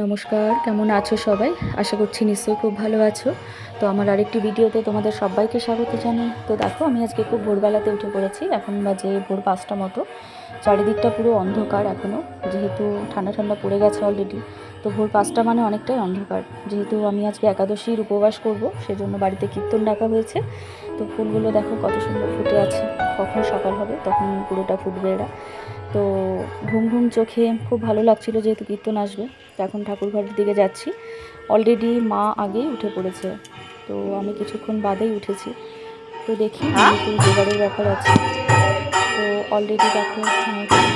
নমস্কার, কেমন আছো সবাই? আশা করছি নিশ্চয়ই খুব ভালো আছো। তো আমার আরেকটি ভিডিওতে তোমাদের সবাইকে স্বাগত জানাই। তো দেখো, আমি আজকে খুব ভোরবেলাতে উঠে পড়েছি। এখন বাজে ভোর পাঁচটা মতো। চারিদিকটা পুরো অন্ধকার এখনও যেহেতু ঠান্ডা ঠান্ডা পড়ে গেছে অলরেডি তো ভোর পাঁচটা মানে অনেকটাই অন্ধকার। যেহেতু আমি আজকে একাদশীর উপবাস করব, সেজন্য বাড়িতে কীর্তন ডাকা হয়েছে। তো ফুলগুলো দেখো কত সুন্দর ফুটে আছে। কখন সকাল হবে, তখন পুরোটা ফুটবে এরা। তো ঘুম ঘুম চোখে খুব ভালো লাগছিল যেহেতু কীর্তন আসবে। এখন ঠাকুর ঘরের দিকে যাচ্ছি। অলরেডি মা আগেই উঠে পড়েছে। তো আমি কিছুক্ষণ বাদেই উঠেছি। তো দেখি একটু জোগাড়ের ব্যাপার আছে। তো অলরেডি দেখো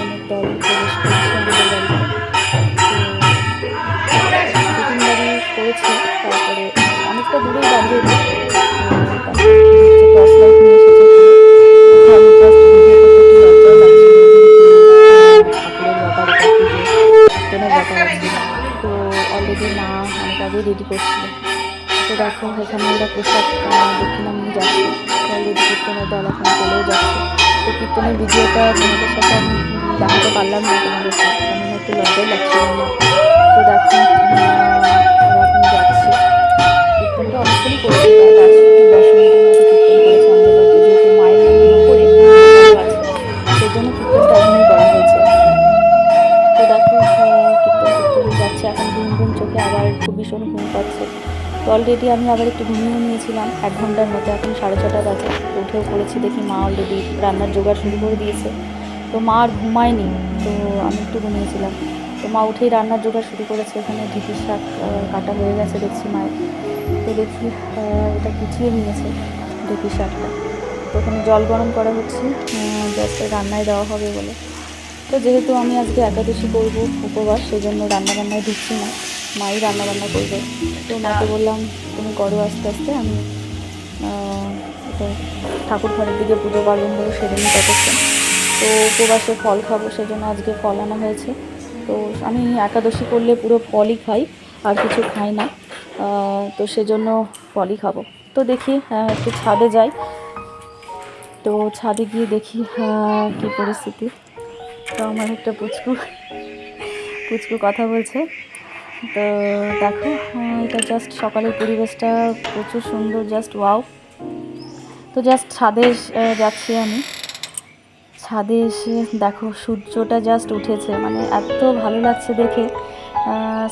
অনেক দল প্রবেশ করছে আমাদের বাড়িতে। করেছে তারপরে অনেকটা দূরেই দাঁড়িয়ে অলরেডি মা অনেক আগেই রেডি করছিল তো দেখো এখানে আমরা প্রসাদ আহ, দক্ষিণা যাচ্ছি অলরেডি কীর্তনের দল এখন চলেও যাচ্ছে। তো কীর্তনের ভিডিওটা তোমাদের সাথে আমি দেখাতে পারলাম না তোমাদের কেমন একটু লজ্জাই লাগছিল আমার। তো দেখো ঘুম আবার খুব ভীষণ ঘুম পাচ্ছে। তো অলরেডি আমি আবার একটু ঘুমিয়ে নিয়েছিলাম, এক ঘণ্টার মতো, এখন সাড়ে ছটা বাজে। উঠেও পড়েছি, দেখি মা অলরেডি রান্নার জোগাড় শুরু করে দিয়েছে। তো মা আর ঘুমায়নি, তো আমি একটু ঘুমিয়েছিলাম। তো মা উঠেই রান্নার জোগাড় শুরু করেছে, এখানে ঢিপির শাক কাটা হয়ে গেছে দেখছি মায়ের। তো দেখি এটা কুচিয়ে নিয়েছে ঢিপির শাকটা। তো ওখানে জল গরম করা হচ্ছে জাস্ট রান্নায় দেওয়া হবে বলে। তো যেহেতু আমি আজকে একাদশী করব উপবাস, সেজন্য রান্না বান্নায় ঢুকছি না। মাই রান্না বান্না করবে। তো মাকে বললাম তুমি করো আস্তে আস্তে আমি এটা ঠাকুর ঘরের দিকে পুজো পার্বণগুলো সেরে নিই ততক্ষণ। তো উপবাসে ফল খাব সেজন্য আজকে ফল আনা হয়েছে। তো আমি একাদশী করলে পুরো ফলই খাই আর কিছু খাই না। তো সেজন্য ফলই খাব। তো দেখি একটু ছাদে যাই। তো ছাদে গিয়ে দেখি কী পরিস্থিতি। তো আমার একটা পুচকু পুচকু কথা বলছে। তো দেখো এটা জাস্ট সকালের পরিবেশটা প্রচুর সুন্দর জাস্ট ওয়াও তো জাস্ট ছাদে যাচ্ছি আমি। ছাদে এসে দেখো, সূর্যটা জাস্ট উঠেছে। মানে এত ভালো লাগছে দেখে।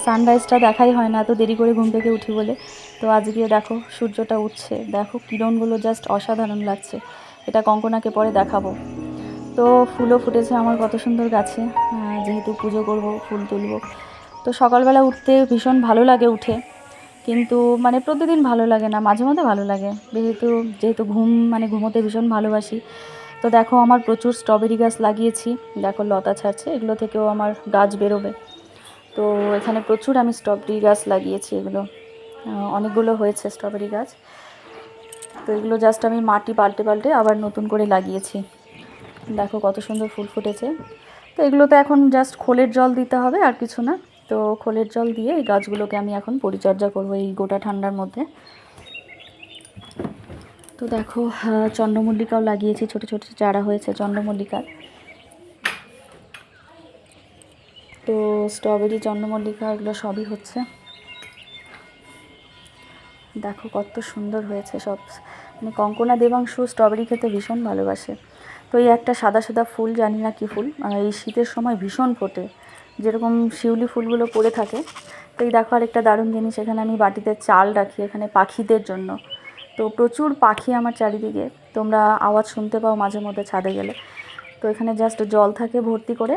সানরাইজটা দেখাই হয় না, এত দেরি করে ঘুম থেকে উঠি বলে। তো আজকে দেখো, সূর্যটা উঠছে। দেখো, কিরণগুলো জাস্ট অসাধারণ লাগছে। এটা কঙ্কনাকে পরে দেখাবো। তো ফুলও ফুটেছে আমার কত সুন্দর গাছে। যেহেতু পুজো করব, ফুল তুলবো। তো সকালবেলা উঠতে ভীষণ ভালো লাগে উঠে। কিন্তু মানে প্রতিদিন ভালো লাগে না, মাঝে মধ্যে ভালো লাগে। যেহেতু যেহেতু ঘুম মানে ঘুমোতে ভীষণ ভালোবাসি। তো দেখো আমার প্রচুর স্ট্রবেরি গাছ লাগিয়েছি। দেখো লতা ছাড়ছে, এগুলো থেকেও আমার গাছ বেরোবে। তো এখানে প্রচুর আমি স্ট্রবেরি গাছ লাগিয়েছি এগুলো। অনেকগুলো হয়েছে স্ট্রবেরি গাছ। তো এগুলো জাস্ট আমি মাটি পাল্টে পাল্টে আবার নতুন করে লাগিয়েছি। দেখো কত সুন্দর ফুল ফুটেছে। তো এগুলোতে এখন জাস্ট খোলের জল দিতে হবে, আর কিছু না। তো খোলের জল দিয়ে এই গাছগুলোকে আমি এখন পরিচর্যা করব এই গোটা ঠান্ডার মধ্যে। তো দেখো চন্দ্রমল্লিকাও লাগিয়েছি, ছোট ছোট চারা হয়েছে চন্দ্রমল্লিকার। তো স্ট্রবেরি, চন্দ্রমল্লিকা এগুলো সবই হচ্ছে। দেখো কত সুন্দর হয়েছে সব। মানে কঙ্কনা দেবাংশু স্ট্রবেরি খেতে ভীষণ ভালোবাসে। তো এই একটা সাদা সাদা ফুল, জানি না কী ফুল এই শীতের সময় ভীষণ ফোটে। যেরকম শিউলি ফুলগুলো পড়ে থাকে। তো এই দেখো আরেকটা দারুণ জিনিস, এখানে আমি বাটিতে চাল রাখি, এখানে পাখিদের জন্য। তো প্রচুর পাখি আমার চারিদিকে, তোমরা আওয়াজ শুনতে পাও মাঝে মধ্যে ছাদে গেলে। তো এখানে জাস্ট জল থাকে ভর্তি করে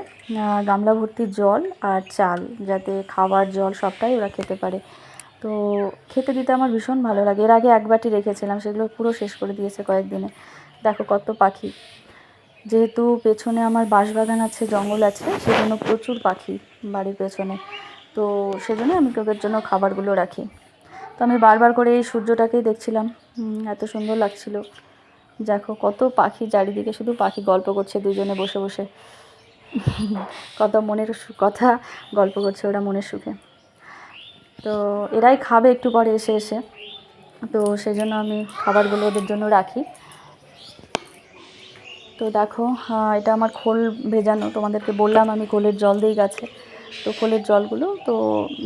গামলা ভর্তি জল আর চাল, যাতে খাবার জল সবটাই ওরা খেতে পারে। তো খেতে দিতে আমার ভীষণ ভালো লাগে। এর আগে এক বাটি রেখেছিলাম, সেগুলো পুরো শেষ করে দিয়েছে কয়েকদিনে। দেখো কত পাখি। যেহেতু পেছনে আমার বাঁশবাগান আছে, জঙ্গল আছে, সেজন্য প্রচুর পাখি বাড়ির পেছনে। তো সেজন্য আমি তোদের জন্য খাবারগুলো রাখি। তো আমি বারবার করে এই সূর্যটাকেই দেখছিলাম। এত সুন্দর লাগছিল। দেখো, কত পাখি চারিদিকে, শুধু পাখি গল্প করছে দুজনে বসে বসে। কত মনের কথা গল্প করছে ওরা মনের সুখে। তো এরাই খাবে একটু পরে এসে এসে। তো সেই জন্য আমি খাবারগুলো ওদের জন্য রাখি। তো দেখো এটা আমার খোল ভেজানো, তোমাদেরকে বললাম আমি খোলের জল দিই গাছে। তো খোলের জলগুলো তো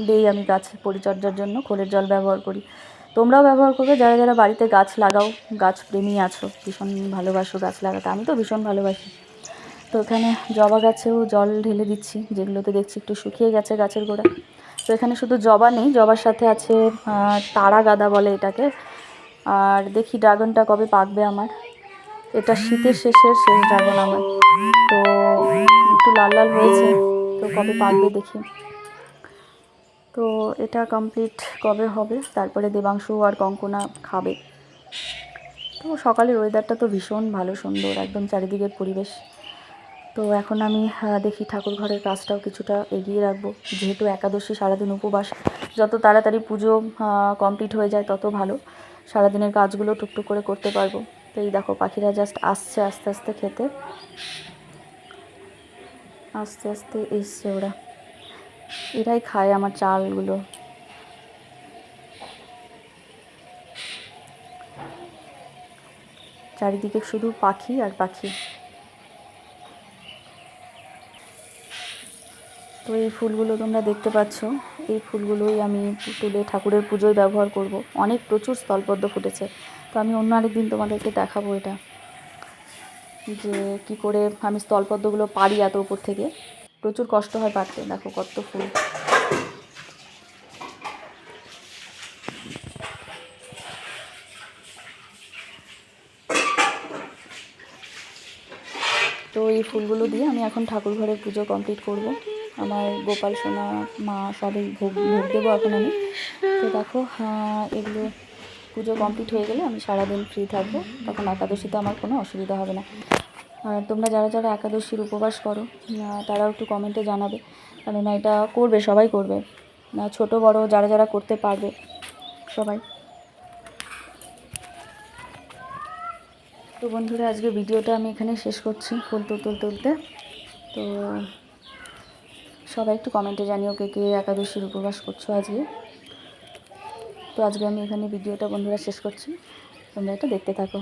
দিই আমি গাছ পরিচর্যার জন্য, খোলের জল ব্যবহার করি। তোমরাও ব্যবহার করবে, যারা যারা বাড়িতে গাছ লাগাও, গাছ প্রেমী আছো, ভীষণ ভালোবাসো গাছ লাগাতে, আমি তো ভীষণ ভালোবাসি। তো এখানে জবা গাছেও জল ঢেলে দিচ্ছি, যেগুলোতে দেখছি একটু শুকিয়ে গেছে গাছের গোড়া তো এখানে শুধু জবা নেই, জবার সাথে আছে তারা গাদা বলে এটাকে। আর দেখি ড্রাগনটা কবে পাকবে আমার। এটা শীতের শেষের শেষ ড্রাগন আমার। তো একটু লাল লাল হয়েছে, তো কবে পাকবে দেখি। তো এটা কমপ্লিট কবে হবে? তারপরে দেবাংশু আর কঙ্কনা খাবে। তো সকালের ওয়েদারটা তো ভীষণ ভালো সুন্দর, একদম চারিদিকের পরিবেশ। তো এখন আমি দেখি ঠাকুর ঘরের কাজটাও কিছুটা এগিয়ে রাখব। যেহেতু একাদশী সারাদিন উপবাস, যত তাড়াতাড়ি পুজো কমপ্লিট হয়ে যায় তত ভালো। সারাদিনের কাজগুলো টুকটুক করে করতে পারব। তো এই দেখো, পাখিরা জাস্ট আসছে, আস্তে আস্তে খেতে। আস্তে আস্তে এসছে ওরা। এরাই খায় আমার চালগুলো। চারিদিকে শুধু পাখি আর পাখি। তো এই ফুলগুলো তোমরা দেখতে পাচ্ছ। এই ফুলগুলোই আমি তুলে ঠাকুরের পুজোয় ব্যবহার করব। অনেক প্রচুর স্থলপদ্ম ফুটেছে। তো আমি অন্য আরেকদিন তোমাদেরকে দেখাবো এটা যে কি করে আমি স্থলপদ্মগুলো পারি এত উপর থেকে। প্রচুর কষ্ট হয় পারতে দেখো কত ফুল। তো এই ফুলগুলো দিয়ে আমি এখন ঠাকুর ঘরের পুজো কমপ্লিট করব। আমার গোপাল সোনা মা সবই ভোগ ভোগ দেবো এখন আমি। তো দেখো আহ, এগুলো পুজো কমপ্লিট হয়ে গেলে আমি সারাদিন ফ্রি থাকব, তখন একাদশীতে আমার কোনো অসুবিধা হবে না। আর তোমরা যারা যারা একাদশীর উপবাস করো তারাও একটু কমেন্টে জানাবে, কেননা এটা করবে, সবাই করবে। না, ছোট, বড় যারা যারা করতে পারবে, সবাই। তো বন্ধুরা, আজকে ভিডিওটা আমি এখানে শেষ করছি, ফুল তুলতে তুলতে। তো সবাই একটু কমেন্টে জানিও কে কে একাদশীর উপবাস করছ আজকে। তো আজকে আমি এখানে ভিডিওটা বন্ধুরা শেষ করছি। তোমরা এটা দেখতে থাকো।